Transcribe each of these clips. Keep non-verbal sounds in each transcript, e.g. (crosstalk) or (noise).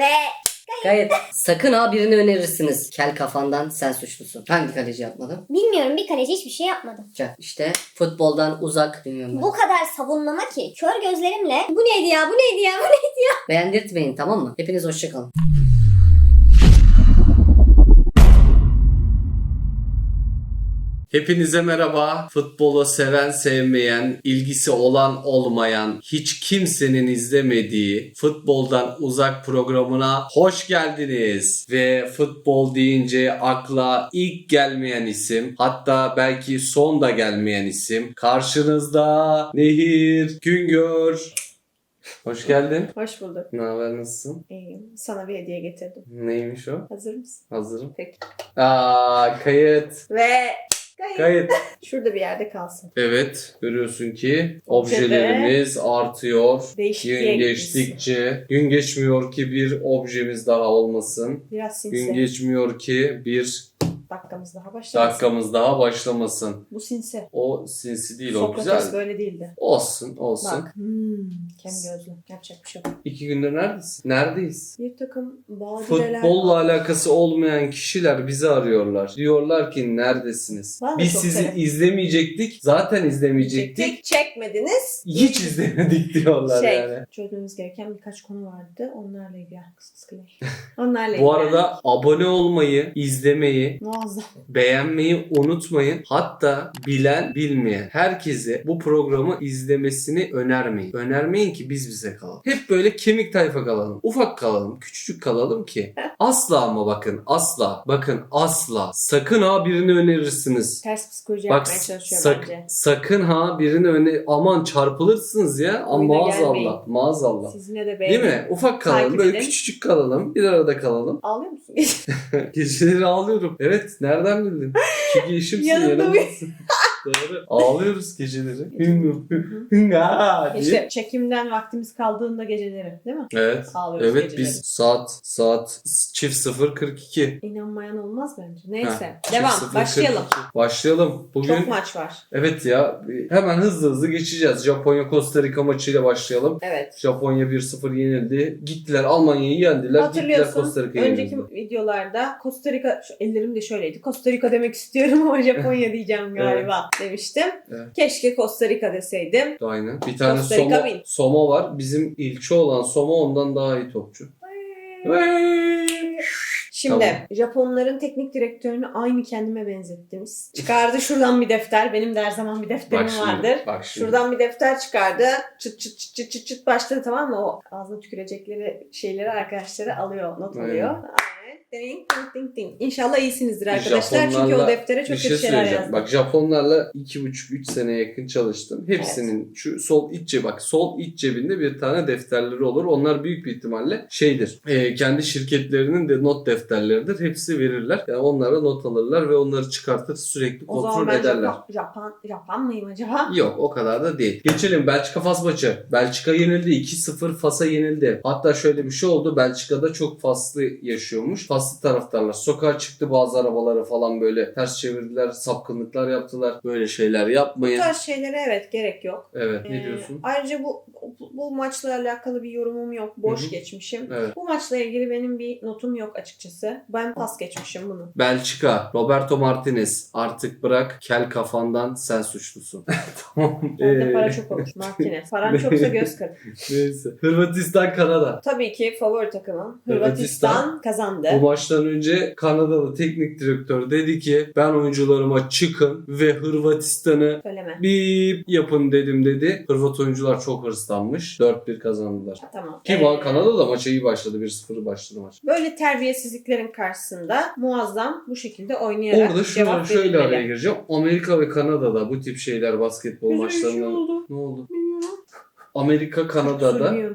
Ve Gayet. Sakın ha birini önerirsiniz. Kel kafandan sen suçlusun. Hangi kaleci yapmadı? bilmiyorum bir kaleci hiçbir şey yapmadı. Güzel. İşte futboldan uzak. Bilmiyorum ben. Bu kadar savunmama ki kör gözlerimle bu neydi ya bu neydi ya bu neydi ya. Beğendirtmeyin tamam mı? Hepiniz hoşçakalın. Hepinize merhaba. Futbolu seven sevmeyen, ilgisi olan olmayan, hiç kimsenin izlemediği Futboldan Uzak programına hoş geldiniz. Ve futbol deyince akla ilk gelmeyen isim, hatta belki son da gelmeyen isim. Karşınızda Nehir Güngör. Hoş geldin. Hoş bulduk. Ne haber nasılsın? İyiyim. Sana bir hediye getirdim. Neymiş o? Hazır mısın? Hazırım. Peki. Aa kayıt. Ve Kayıt. Şurada bir yerde kalsın. Evet görüyorsun ki objelerimiz artıyor. Değişikliğe Gün geçtikçe gün geçmiyor ki bir objemiz daha olmasın. Biraz sinsi. Gün geçmiyor ki bir Dakikamız daha başlamasın. dakikamız daha başlamasın. Bu sinsi. O sinsi değil o Sokrates güzel. böyle değildi. Olsun olsun. Bak. Hmm, kem gözlü. Yapacak bir şey yok. İki gündür neredesin? Neredeyiz? Bir takım badireler Futbolla var. alakası olmayan kişiler bizi arıyorlar. Diyorlar ki neredesiniz? De Biz çok sizi severim. izlemeyecektik. Zaten izlemeyecektik. Çekmediniz. Hiç izlemedik diyorlar şey, yani. çözmemiz gereken birkaç konu vardı. Onlarla ilgili. Kıs kıs kıs. Onlarla ilgili. Bu arada abone olmayı, izlemeyi, Muazzam. beğenmeyi unutmayın. Hatta bilen bilmeyen herkese bu programı izlemesini önermeyin. Önermeyin ki biz bize kalalım. Hep böyle kemik tayfa kalalım. Ufak kalalım. Küçücük kalalım ki. (laughs) Asla ama bakın asla. Bakın asla. Sakın ha birini önerirsiniz. Ters psikoloji Bak yapmaya çalışıyor sak- bence. sakın ha birini öne aman çarpılırsınız ya. Ama maazallah. Maazallah. Siz yine de Değil beğenin. mi? Ufak kalalım. Takip Böyle edin. küçücük kalalım. Bir arada kalalım. Ağlıyor musun? (laughs) Geceleri ağlıyorum. Evet, nereden bildin? Çünkü (laughs) eşimsin, Yanında yanımdasın. Doğru. Ağlıyoruz geceleri. Hünga diye. İşte çekimden vaktimiz kaldığında geceleri değil mi? Evet. Ağlıyoruz Evet geceleri. biz saat saat çift 042. İnanmayan olmaz bence. Neyse. Heh, Devam. çift 042. Başlayalım. Başlayalım. Bugün Çok maç var. evet ya hemen hızlı hızlı geçeceğiz. Japonya Costa Rica maçıyla başlayalım. Evet. Japonya 1-0 yenildi. Gittiler Almanya'yı yendiler. Gittiler Costa Rica'yı önceki yenildiler. videolarda Costa Rica, şu ellerim de şöyleydi. Costa Rica demek istiyorum ama Japonya (laughs) diyeceğim galiba demiştim. Evet. Keşke Costa Rica deseydim. Aynen. Bir tane Costa Rica Soma, win. Soma var. Bizim ilçe olan Soma ondan daha iyi topçu. Şimdi Tamam. Japonların teknik direktörünü aynı kendime benzettiniz. Çıkardı şuradan bir defter. Benim de her zaman bir defterim Bak şimdi, vardır. bak şimdi. Şuradan bir defter çıkardı. Çıt çıt çıt çıt çıt çıt başladı tamam mı? O ağzına tükürecekleri şeyleri arkadaşları alıyor, not Aynen. alıyor. Ding ding ding ding. İnşallah iyisinizdir arkadaşlar çünkü Japonlarla o deftere bir çok şey kötü şeyler söyleyeceğim. yazdım. Bak Japonlarla 2,5-3 sene yakın çalıştım. Hepsinin şu sol iç cep bak sol iç cebinde bir tane defterleri olur. Onlar büyük bir ihtimalle şeydir. e, kendi şirketlerinin de not defterleridir. Hepsi verirler. Yani onlara not alırlar ve onları çıkartır sürekli O zaman kontrol ben ederler. Japan, Japan, Japan mıyım acaba? Yok o kadar da değil. Geçelim Belçika Fas maçı. Belçika yenildi. 2-0 Fas'a yenildi. Hatta şöyle bir şey oldu. Belçika'da çok Faslı yaşıyormuş. Faslı taraftarlar sokağa çıktı bazı arabaları falan böyle ters çevirdiler, sapkınlıklar yaptılar. Böyle şeyler Bu yapmayın. tarz şeylere evet gerek yok. Evet ne Ee, diyorsun? Ayrıca bu, bu maçla alakalı bir yorumum yok. Boş Hı hı. geçmişim. Evet. Bu maçla ilgili benim bir notum yok açıkçası. Ben pas geçmişim bunu. Belçika, Roberto Martinez artık bırak kel kafandan sen suçlusun. (laughs) tamam. Bende Ee, para çok olur. Martinez. Param (laughs) çoksa göz kır. Neyse. Hırvatistan, Kanada. Tabii ki favori takımım. Hırvatistan. Hırvatistan kazandı. Bu maçtan önce Kanadalı teknik direktör dedi ki ben oyuncularıma çıkın ve Hırvatistan'ı Söyleme. bip yapın dedim dedi. Hırvat oyuncular çok hırslanmış. 4-1 kazandılar. Tamam. Ki Ee, Kanada da maça iyi başladı. 1-0 başladı maç. Böyle terbiyesizliklerin karşısında muazzam bu şekilde oynayarak Orada şöyle, cevap şöyle verilmeli. araya gireceğim. Amerika ve Kanada'da bu tip şeyler basketbol Güzel bir şey maçlarında oldu. ne oldu? Amerika Kanada'da bir.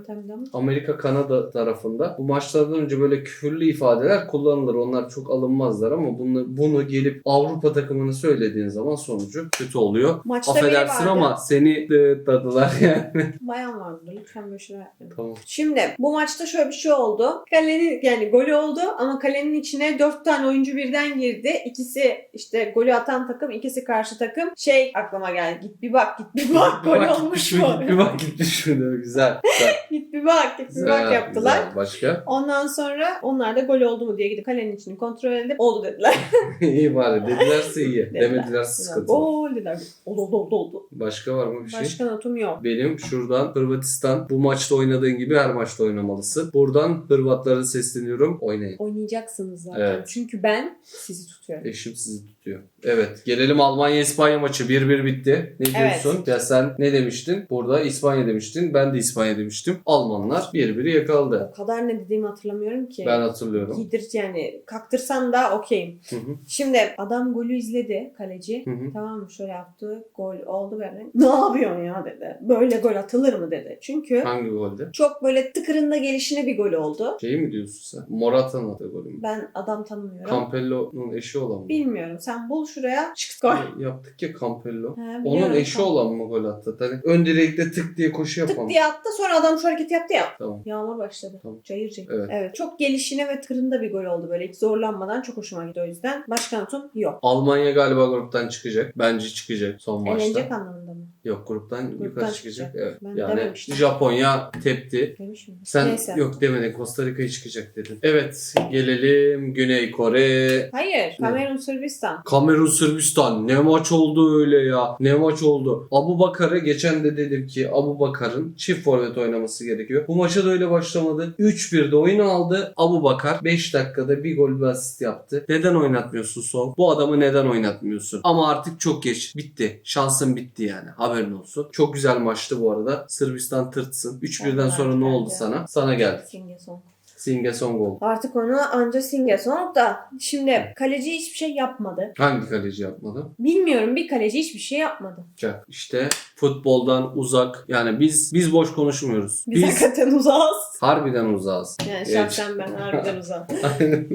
Amerika Kanada tarafında bu maçlardan önce böyle küfürlü ifadeler kullanılır. Onlar çok alınmazlar ama bunu bunu gelip Avrupa takımını söylediğin zaman sonucu kötü oluyor. Maçta Affedersin ama seni de dadılar (laughs) yani. Bayan vardı. Lütfen böyle şeyler yapmayın. tamam. Şimdi bu maçta şöyle bir şey oldu. Kalenin yani golü oldu ama kalenin içine dört tane oyuncu birden girdi. İkisi işte golü atan takım, ikisi karşı takım. Şey aklıma geldi. Git bir bak, git bir bak. Bir Gol olmuş mu? mi? Bir bak gitmiş Şurada güzel. Güzel. (laughs) Git bir bak, git bir bak yaptılar. güzel. Başka? Ondan sonra onlar da gol oldu mu diye gidip kalenin içini kontrol edip oldu dediler. (laughs) iyi bari. Dedilerse iyi. Dediler. Demedilerse sıkıntı. Gol dediler. Oldu oldu oldu oldu. Başka var mı bir şey? Başka notum yok. Benim şuradan Hırvatistan bu maçta oynadığın gibi her maçta oynamalısın. Buradan Hırvatlara sesleniyorum. Oynayın. Oynayacaksınız zaten. Evet. Çünkü ben sizi tutuyorum. Eşim sizi tutuyor. Evet. Gelelim Almanya-İspanya maçı. 1-1 bitti. Ne Evet. diyorsun? Ya sen ne demiştin? Burada İspanya demiştin. Ben de İspanya demiştim. Almanlar 1-1'i yakaladı. O kadar ne dediğimi hatırlamıyorum ki. Ben hatırlıyorum. Giydir yani kaktırsan da okeyim. Hı hı. Şimdi adam golü izledi kaleci. Hı hı. Tamam mı şöyle yaptı. Gol oldu böyle. Ne yapıyorsun ya dedi. Böyle gol atılır mı dedi. Çünkü Hangi golde? çok böyle tıkırında gelişine bir gol oldu. Şeyi mi diyorsun sen? Morata'nın attığı golü mü? Ben adam tanımıyorum. Campello'nun eşi olan mı? Bilmiyorum. Sen bul şuraya. Çık gol. Yaptık ya Campello. He, Onun biliyorum. eşi olan mı gol attı? Hani ön direkte tık diye koşu yapan. Tık diye attı sonra adam şu hareketi yaptı ya. Tamam. Yağmur başladı. Tamam. Cayır cayır. Evet. Evet. Çok gelişine ve tırında bir gol oldu böyle. Hiç zorlanmadan çok hoşuma gitti o yüzden. Başka notum yok. Almanya galiba gruptan çıkacak. Bence çıkacak son maçta. Eğlenecek anlamında mı? Yok gruptan, Gruptan yukarı çıkacak. çıkacak. Evet. Ben yani dememiştim. Japonya tepti. Demiş mi? Sen Neyse. yok demedin. Costa Rica'ya çıkacak dedin. Evet. Gelelim Güney Kore. Hayır. Kamerun Sırbistan. Kamerun Sırbistan ne maç oldu öyle ya. Ne maç oldu. Abu Bakar'ı geçen de dedim ki Abu Bakar'ın çift forvet oynaması gerekiyor. Bu maça da öyle başlamadı. 3-1'de oyun aldı. Abu Bakar 5 dakikada bir gol bir asist yaptı. Neden oynatmıyorsun son? Bu adamı neden oynatmıyorsun? Ama artık çok geç. Bitti. Şansın bitti yani. Haberin olsun. Çok güzel maçtı bu arada. Sırbistan tırtsın. 3-1'den sonra ne oldu sana? Sana geldi. Singeson. Singesong oldu. Artık onu anca Singeson da. Şimdi kaleci hiçbir şey yapmadı. Hangi kaleci yapmadı? Bilmiyorum bir kaleci hiçbir şey yapmadı. Çak. İşte futboldan uzak. Yani biz biz boş konuşmuyoruz. Biz, Biz hakikaten uzağız. harbiden uzağız. Yani şahsen ben harbiden uzağım. (laughs)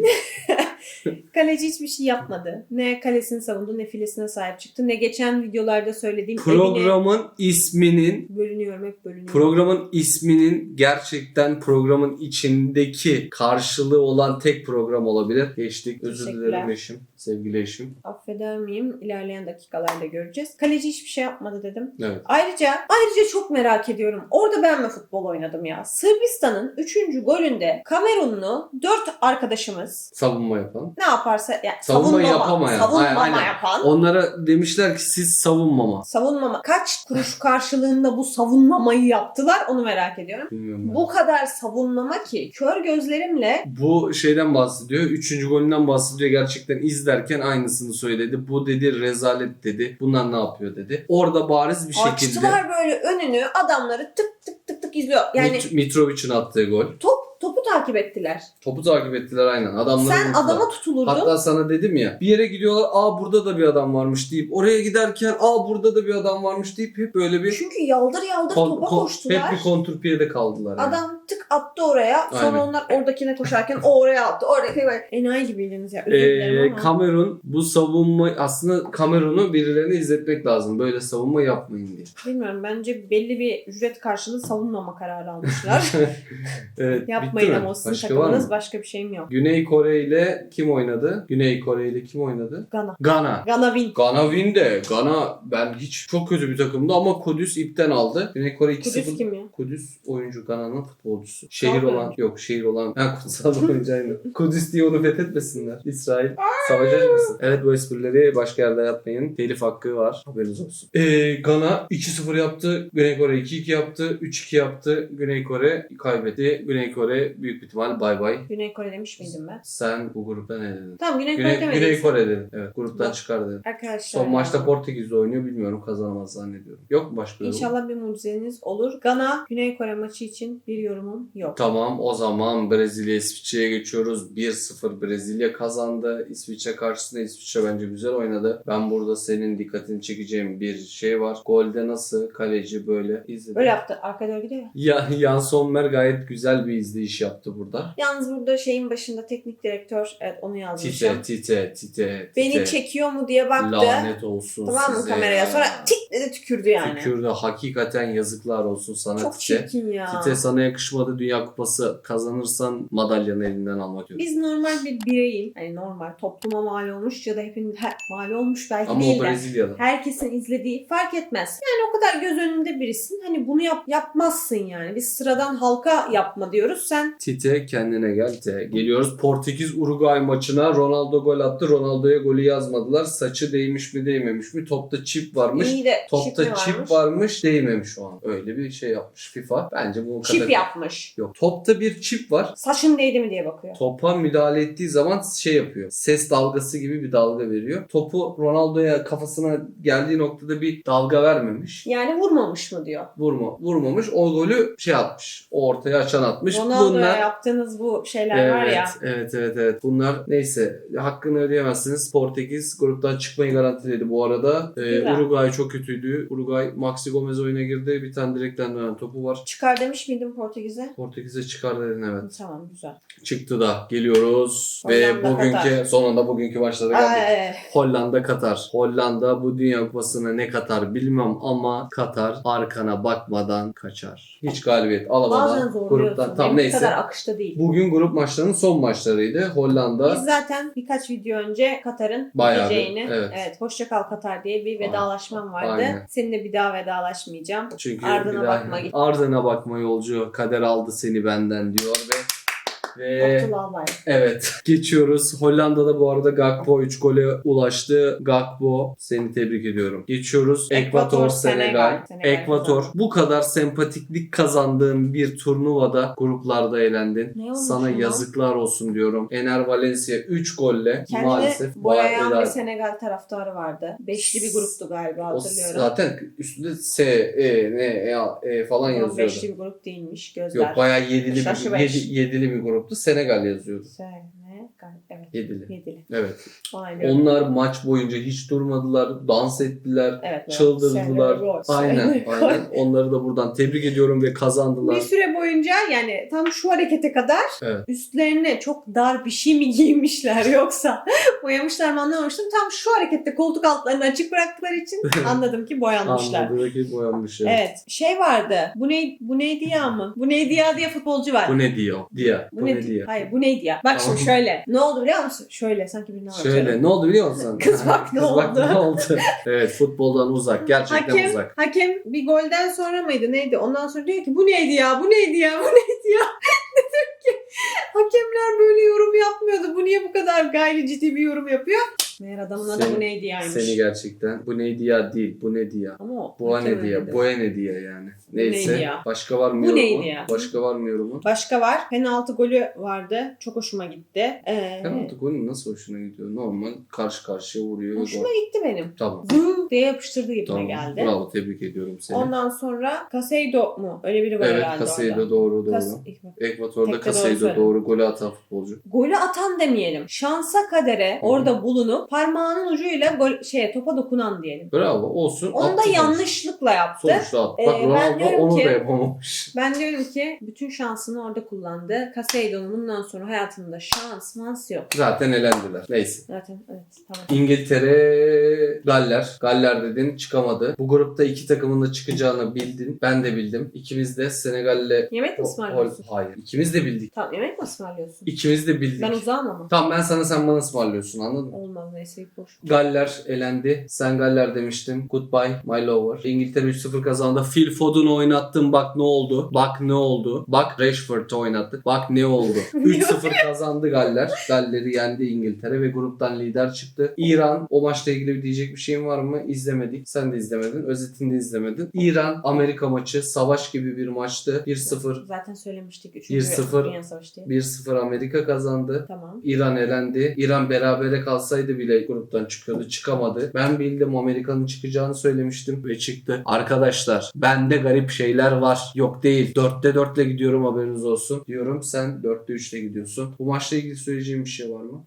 (laughs) Kaleci hiçbir şey yapmadı. Ne kalesini savundu ne filesine sahip çıktı. Ne geçen videolarda söylediğim evine Programın isminin bölünüyorum hep bölünüyorum. programın isminin gerçekten programın içindeki karşılığı olan tek program olabilir. Geçtik. Özür dilerim eşim. Sevgili eşim. Affeder miyim? İlerleyen dakikalarda göreceğiz. Kaleci hiçbir şey yapmadı dedim. Evet. Ayrıca ayrıca çok merak ediyorum. Orada ben mi futbol oynadım ya? Sırbistan'ın 3. golünde Kamerunlu 4 arkadaşımız Savunma yapan. ne yaparsa yani Savunma savunmama, yapamayan. savunmama Aynen. yapan Onlara demişler ki siz savunmama. savunmama kaç kuruş karşılığında bu savunmamayı yaptılar onu merak ediyorum. Bilmiyorum ben. Bu kadar savunmama ki kör gözlerimle Bu şeyden bahsediyor. Üçüncü golünden bahsediyor. Gerçekten izlerken aynısını söyledi. Bu dedi rezalet dedi. Bunlar ne yapıyor dedi. Orada bariz bir şekilde açtılar böyle önünü adamları tık tık tık tık izliyor. Yani Mit- Mitrovic'in attığı gol. top topu takip ettiler. Topu takip ettiler aynen. Adamları Sen adama tutulurdun. Hatta sana dedim ya bir yere gidiyorlar aa burada da bir adam varmış deyip oraya giderken aa burada da bir adam varmış deyip hep böyle bir Çünkü yaldır yaldır kon- topa kon- koştular. hep bir kontrpiyede kaldılar. yani. Adam tık attı oraya. Sonra Aynen. onlar oradakine koşarken o oraya attı. Böyle enayi gibiydiniz ya. Özür dilerim Ee, ama. Kamerun bu savunma aslında Kamerun'u birilerine izletmek lazım. Böyle savunma yapmayın diye. Bilmiyorum bence belli bir ücret karşılığı savunmama kararı almışlar. (laughs) Evet, Yapmayın ama sizin Başka var takımınız mı? başka bir şeyim yok. Güney Kore ile kim oynadı? Güney Kore ile kim oynadı? Gana. Gana. Gana win. Gana win de. Gana ben hiç çok kötü bir takımdı ama Kudüs ipten aldı. Güney Kore 2-0. Kudüs kim ya? Kudüs oyuncu Gana'nın futbolcusu. Şehir Aferin. olan yok şehir olan ha kutsal (laughs) oyuncu aynı. Kudüs diye onu fethetmesinler. İsrail savaş açmasın. Evet bu esprileri başka yerde yapmayın. Telif hakkı var. Haberiniz olsun. Ee, Gana 2-0 yaptı. Güney Kore 2-2 yaptı. 3-2 yaptı. Güney Kore kaybetti. Güney Kore büyük bir ihtimal bay bay. Güney Kore demiş miydim ben? Sen bu grupta ne dedin? Tamam Güney, Güney, Kore demedim. Güney Kore dedin. Evet gruptan çıkar dedin. Arkadaşlar Son maçta Portekiz'de oynuyor. Bilmiyorum kazanamaz zannediyorum. Yok mu başka yorum? İnşallah bir mucizeniz olur. Gana Güney Kore maçı için bir yorumum yok. Tamam o zaman Brezilya İsviçre'ye geçiyoruz. 1-0 Brezilya kazandı. İsviçre karşısında İsviçre bence güzel oynadı. Ben burada senin dikkatini çekeceğim bir şey var. Golde nasıl kaleci böyle izledi. Böyle yaptı. Doğru gidiyor ya. Ya, Jan Sommer gayet güzel bir izleyiş yaptı burada. Yalnız burada şeyin başında teknik direktör evet onu yazmışım. Tite, tite, tite, Beni tite. çekiyor mu diye baktı. Lanet olsun Tamam mı size kameraya? ya. Sonra tik dedi tükürdü yani. Tükürdü. Hakikaten yazıklar olsun sana Çok Tite. çirkin ya. Tite sana yakışmadı Dünya Kupası kazanırsan madalyanı elinden almak diyorum. Biz normal bir bireyin, hani normal topluma mal olmuş ya da hepimiz he, mal olmuş belki Ama değil o de Brezilya'da. herkesin izlediği fark etmez. Yani o kadar göz önünde birisin. Hani bunu yap, yapmazsın yani. Biz sıradan halka yapma diyoruz. Sen Tite kendine gel. Tite. Geliyoruz Portekiz Uruguay maçına. Ronaldo gol attı. Ronaldo'ya golü yazmadılar. Saçı değmiş mi değmemiş mi? Topta çip varmış. iyi de Topta çip, çip varmış? varmış değmemiş o an. Öyle bir şey yapmış FIFA. Bence bu kadar. Çip yapmış. Yok. Topta bir çip var. Saçın değdi mi diye bakıyor. Topa müdahale ettiği zaman şey yapıyor. Ses dalgası gibi bir dalga veriyor. Topu Ronaldo'ya kafasına geldiği noktada bir dalga vermemiş. Yani vurmamış mı diyor. Vurma, vurmamış. O golü şey atmış. O ortaya açan atmış. Ronaldo'ya Bunlar yaptığınız bu şeyler evet, var ya. evet, evet, evet. Bunlar neyse hakkını ödeyemezsiniz. Portekiz gruptan çıkmayı garantiledi bu arada. Ee. Uruguay çok kötüydü. Uruguay Maxi Gomez oyuna girdi. Bir tane direkten dönen topu var. Çıkar demiş miydin Portekiz'e? Portekiz'e çıkar dedin evet. Tamam güzel. Çıktı da geliyoruz ve Hollanda, bugünkü Katar. sonunda bugünkü maçlara geldik. Ay, Hollanda Katar. Hollanda bu Dünya Kupası'na ne katar bilmem ama Katar arkana bakmadan kaçar. Hiç galibiyet alamadan gruptan tam Benim neyse. kadar akışta değil. Bugün grup maçlarının son maçlarıydı. Hollanda Biz zaten birkaç video önce Katar'ın Bayağı bir, gideceğini, evet. evet. hoşça kal Katar diye bir vedalaşmam vardı. Aynen. Seninle bir daha vedalaşmayacağım. çünkü Ardına bir daha- bakma git. Ardına bakma yolcu kader aldı seni benden diyor ve ve. Evet. Geçiyoruz. Hollanda'da bu arada Gakpo 3 gole ulaştı. Gakpo seni tebrik ediyorum. Geçiyoruz. Ekvator, Senegal. Ekvator. Bu kadar sempatiklik kazandığın bir turnuvada gruplarda eğlendin. Ne Sana ya? yazıklar olsun diyorum. Ener Valencia 3 golle Kendini maalesef boyayan veda- bir Senegal taraftarı vardı. Beşli bir gruptu galiba O hatırlıyorum. zaten üstünde S, E, N, E, E falan yazıyordu. Beşli bir grup değilmiş gözler. Yok bayağı yedili bir, yedi- yedili bir gruptu. Senegal yazıyordu. Senegal. Yedili. Yedili. Evet. Aynen. Onlar maç boyunca hiç durmadılar, dans ettiler, evet, çıldırdılar. Aynen, aynen. Onları da buradan tebrik ediyorum ve kazandılar. Bir süre boyunca yani tam şu harekete kadar Evet. üstlerine çok dar bir şey mi giymişler (laughs) yoksa boyamışlar mı anlamamıştım. Tam şu harekette koltuk altlarını açık bıraktıkları için (laughs) anladım ki boyanmışlar. Anladı ki boyanmış. Evet. Evet. Şey vardı. Bu ne bu neydi ya mı? Bu neydi ya diye futbolcu var. Bu ne diyor? Dia. Bu, Bu ne ne diyor? Hayır bu neydi ya? Bak Tamam. şimdi şöyle. Ne oldu biliyor musun? Şöyle sanki birini Şöyle ne oldu biliyor musun? (laughs) Kız bak (laughs) ne Kız bak oldu? ne oldu? evet futboldan uzak. Gerçekten Hakem, uzak. hakem bir golden sonra mıydı neydi? Ondan sonra diyor ki bu neydi ya? Bu neydi ya? Bu neydi ya? (laughs) Dedim ki hakemler böyle yorum yapmıyordu. Bu niye bu kadar gayri ciddi bir yorum yapıyor? Meğer adamın adı Seni- bu neydi yaymış. Seni gerçekten. Bu ne dia değil. Bu ne dia. Ama Bu ne öyleydi. Bu ne dia yani. neydi Neyse. ya? Başka var mı Bu yorumu? neydi ya? Başka var mı yorumu? Başka var. Penaltı golü vardı. Çok hoşuma gitti. Ee, Penaltı golü nasıl hoşuna gidiyor? Normal karşı karşıya vuruyor hoşuma gol. gitti benim. Tamam. Zı diye yapıştırdı gibime Tamam. geldi. Bravo tebrik ediyorum seni. Ondan sonra Caseido mu? Öyle biri var evet herhalde Caseido orada. doğru doğru. Kas- Ekvator'da Caseido doğru, golü atan futbolcu. Golü atan demeyelim. Şansa kadere Hı. orada bulunup parmağının ucuyla gol şeye topa dokunan diyelim. Bravo olsun. Onu da yanlışlıkla yaptı. Sonuçta attı. Ee, Bak ben Ronaldo diyorum onu ki- da yapamamış. (laughs) Ben diyorum ki bütün şansını orada kullandı. Caseido'nun bundan sonra hayatında şans mans yok. Zaten elendiler. Neyse. Zaten evet tamam. İngiltere, Galler. Galler dedin çıkamadı. Bu grupta iki takımın da çıkacağını bildin. Ben de bildim. İkimiz de Senegal'le... Yemek mi ısmarlıyorsun? Hayır. İkimiz de bildik. Tamam yemek mi ısmarlıyorsun? İkimiz de bildik. Ben uzağım ama. Tamam ben sana sen bana ısmarlıyorsun anladın mı? Olmaz neyse boş. Galler elendi. Sen Galler demiştin. Goodbye my lover. İngiltere 3-0 kazandı. Phil Foden'ı oynattın. Bak ne oldu. Bak ne oldu. Bak Rashford'u oynattı. Bak ne oldu. (laughs) 3-0 kazandı Galler. Galler'i yendi İngiltere ve gruptan lider çıktı. İran o maçla ilgili bir diyecek bir şeyin var mı? İzlemedik. Sen de izlemedin. Özetini de izlemedin. İran Amerika maçı savaş gibi bir maçtı. 1-0 Zaten söylemiştik. 3. 1-0. Dünya Savaşı diye. 1-0 Amerika kazandı. Tamam. İran elendi. İran berabere kalsaydı bile gruptan çıkıyordu. Çıkamadı. Ben bildim Amerika'nın çıkacağını söylemiştim ve çıktı. Arkadaşlar bende garip şeyler var. Yok değil. 4'te 4 ile gidiyorum haberiniz olsun. Diyorum sen 4'te 3 ile gidiyorsun. Bu maçla ilgili söyleyeceğim bir şey var mı?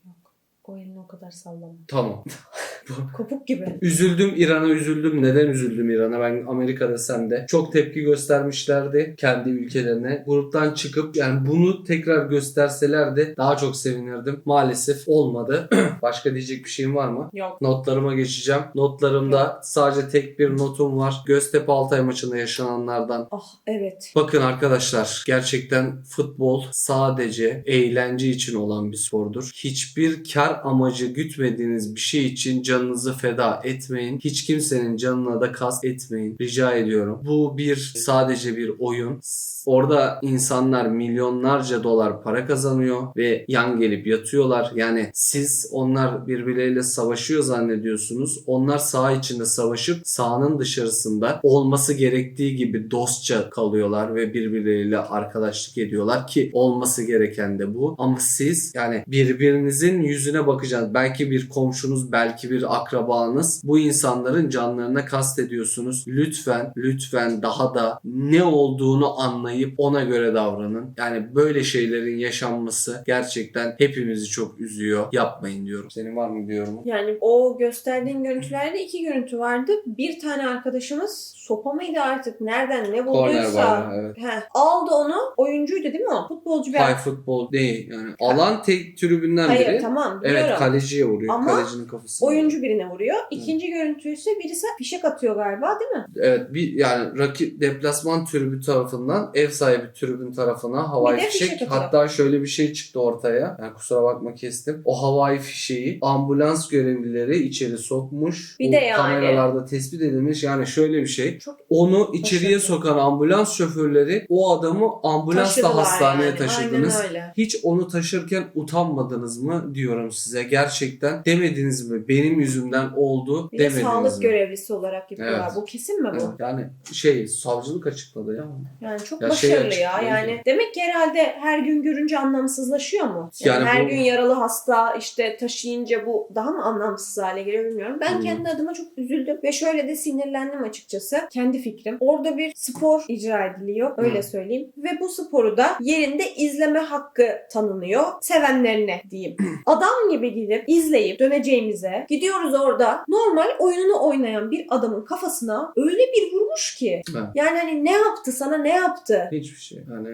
O elini o kadar sallama. Tamam. (laughs) Kopuk gibi. Üzüldüm İran'a üzüldüm. Neden üzüldüm İran'a? Ben Amerika desem de çok tepki göstermişlerdi kendi ülkelerine. Gruptan çıkıp yani bunu tekrar gösterselerdi daha çok sevinirdim. Maalesef olmadı. (clears throat) Başka diyecek bir şeyim var mı? Yok. Notlarıma geçeceğim. Notlarımda sadece tek bir notum var. Göztepe Altay maçında yaşananlardan. Ah evet. Bakın arkadaşlar gerçekten futbol sadece eğlence için olan bir spordur. Hiçbir kar amacı gütmediğiniz bir şey için canınızı feda etmeyin. Hiç kimsenin canına da kast etmeyin. Rica ediyorum. Bu bir sadece bir oyun. Orada insanlar milyonlarca dolar para kazanıyor ve yan gelip yatıyorlar. Yani siz onlar birbirleriyle savaşıyor zannediyorsunuz. Onlar saha içinde savaşıp sahanın dışarısında olması gerektiği gibi dostça kalıyorlar ve birbirleriyle arkadaşlık ediyorlar ki olması gereken de bu. Ama siz yani birbirinizin yüzüne bakacaksınız. Belki bir komşunuz, belki bir akrabanız. Bu insanların canlarına kast ediyorsunuz. Lütfen, lütfen daha da ne olduğunu anlayıp ona göre davranın. Yani böyle şeylerin yaşanması gerçekten hepimizi çok üzüyor. Yapmayın diyorum. Senin var mı diyorum? Yani o gösterdiğin görüntülerde iki görüntü vardı. Bir tane arkadaşımız sopa mıydı artık nereden ne bulduysa var evet. Heh, aldı onu. Oyuncuydu değil mi o? Futbolcu bir High futbol değil yani. Alan tek tribünden Hayır biri. tamam biliyorum. Evet kaleciye vuruyor. Ama Kalecinin kafasına. Oyuncu birine vuruyor. İkinci görüntü ise birisi fişek atıyor galiba değil mi? Evet bir yani rakip deplasman tribü tarafından ev sahibi tribün tarafına havai fişek. fişek atıyor. Hatta şöyle bir şey çıktı ortaya. Yani kusura bakma kestim. O havai fişeği ambulans görevlileri içeri sokmuş. Bir Bu de yani. kameralarda tespit edilmiş. Yani şöyle bir şey. Çok Onu içeriye Başarılı. sokan ambulans şoförleri o adamı ambulansla taşıdılar hastaneye yani. taşıdınız. Hiç onu taşırken utanmadınız mı diyorum size. Gerçekten demediniz mi? Benim yüzümden oldu Bir de sağlık mi? görevlisi olarak yapıyorlar. Evet. Bu kesin mi bu? Evet, Yani şey savcılık açıkladı ya. Yani çok Ya şey başarılı açık, ya. Yani demek ki herhalde her gün görünce anlamsızlaşıyor mu? Yani, Yani her bu- gün yaralı hasta işte taşıyınca bu daha mı anlamsız hale geliyor bilmiyorum. Ben Hmm. kendi adıma çok üzüldüm ve şöyle de sinirlendim açıkçası. Kendi fikrim. Orada bir spor icra ediliyor. Öyle Hmm. söyleyeyim. Ve bu sporu da yerinde izleme hakkı tanınıyor. Sevenlerine diyeyim. (clears throat) Adam gibi gidip izleyip döneceğimize gidiyoruz orada normal oyununu oynayan bir adamın kafasına öyle bir vurmuş ki. Evet. Yani hani ne yaptı sana ne yaptı? Hiçbir şey. Yani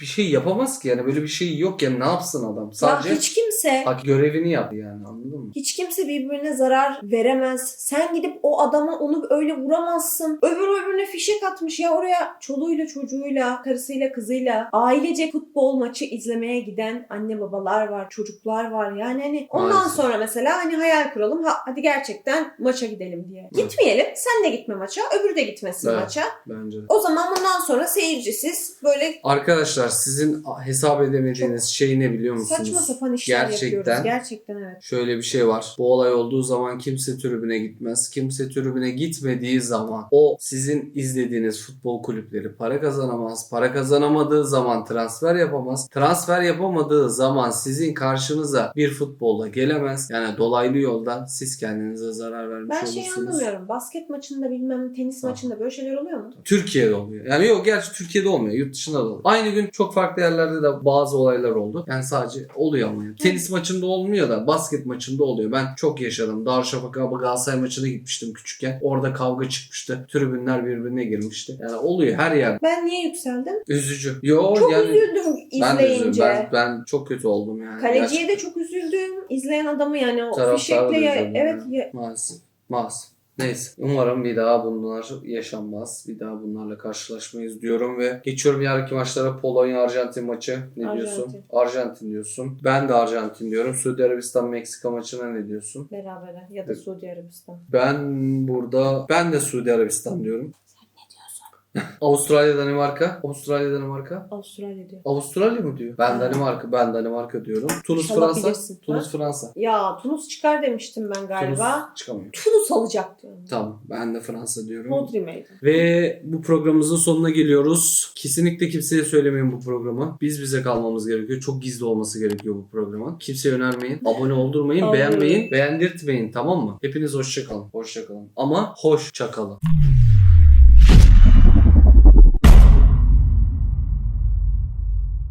bir şey yapamaz ki yani böyle bir şey yok yani ne yapsın adam? Sadece Ya hiç kimse hak görevini yaptı yani anladın mı? hiç kimse birbirine zarar veremez. Sen gidip o adama onu öyle vuramazsın. Öbür öbürüne fişek atmış ya oraya çoluğuyla çocuğuyla, karısıyla kızıyla ailece futbol maçı izlemeye giden anne babalar var, çocuklar var. Yani hani ondan Maalesef. sonra mesela hani hayal kuralım. Ha, hadi gerçekten maça gidelim diye. Gitmeyelim. Sen de gitme maça. Öbürü de gitmesin Evet. maça. Bence de. O zaman bundan sonra seyircisiz böyle Arkadaşlar sizin hesap edemediğiniz şey ne biliyor musunuz? saçma sapan işler Gerçekten yapıyoruz. Gerçekten evet. Şöyle bir şey var. Bu olay olduğu zaman kimse tribüne gitmez. Kimse tribüne gitmediği zaman o sizin izlediğiniz futbol kulüpleri para kazanamaz. Para kazanamadığı zaman transfer yapamaz. Transfer yapamadığı zaman sizin karşınıza bir futbolla gelemez. Yani dolaylı yoldan siz kendinize zarar vermiş Ben şey olursunuz. anlamıyorum. Basket maçında bilmem tenis Ha. maçında böyle şeyler oluyor mu? Türkiye'de oluyor. Yani yok gerçi Türkiye'de olmuyor. Yurt dışında da oluyor. Aynı gün çok farklı yerlerde de bazı olaylar oldu. Yani sadece oluyor ama. Yani. Tenis maçında olmuyor da basket maçında oluyor. Ben çok yaşadım. Darüşşafaka Galatasaray maçına gitmiştim küçükken. Orada kavga çıkmıştı. Tribünler birbirine girmişti. Yani oluyor her yer. Ben niye yükseldim? Üzücü. Yo Çok yani üzüldüm ben de üzüldüm. izleyince. Ben, ben çok kötü oldum yani. Kaleciye de çok üzüldüm. İzleyen adamı yani o Taraftar fişekle ya, evet ya. Maalesef. Maalesef. Neyse. Umarım bir daha bunlar yaşanmaz. Bir daha bunlarla karşılaşmayız diyorum ve geçiyorum yarınki maçlara Polonya Arjantin maçı. Ne Arjantin. diyorsun? Arjantin diyorsun. Ben de Arjantin diyorum. Suudi Arabistan Meksika maçına ne diyorsun? berabere ya da. Suudi Arabistan. Ben burada ben de Suudi Arabistan diyorum. Avustralya Danimarka. Avustralya Danimarka. Avustralya diyor. Avustralya mı diyor? Ben. Danimarka. Ben Danimarka diyorum. Tunus İnşallah Fransa. bilirsin. Tunus? Fransa. Ya Tunus çıkar demiştim ben galiba. Tunus çıkamıyor. Tunus alacaktı. Tamam. Ben de Fransa diyorum. Modri meydan. Ve bu programımızın sonuna geliyoruz. Kesinlikle kimseye söylemeyin bu programı. Biz bize kalmamız gerekiyor. Çok gizli olması gerekiyor bu programın. Kimseye önermeyin. Abone oldurmayın. Beğenmeyin. Beğendirtmeyin. Tamam mı? Hepiniz hoşça kalın. Hoşça kalın. Ama hoşça kalın.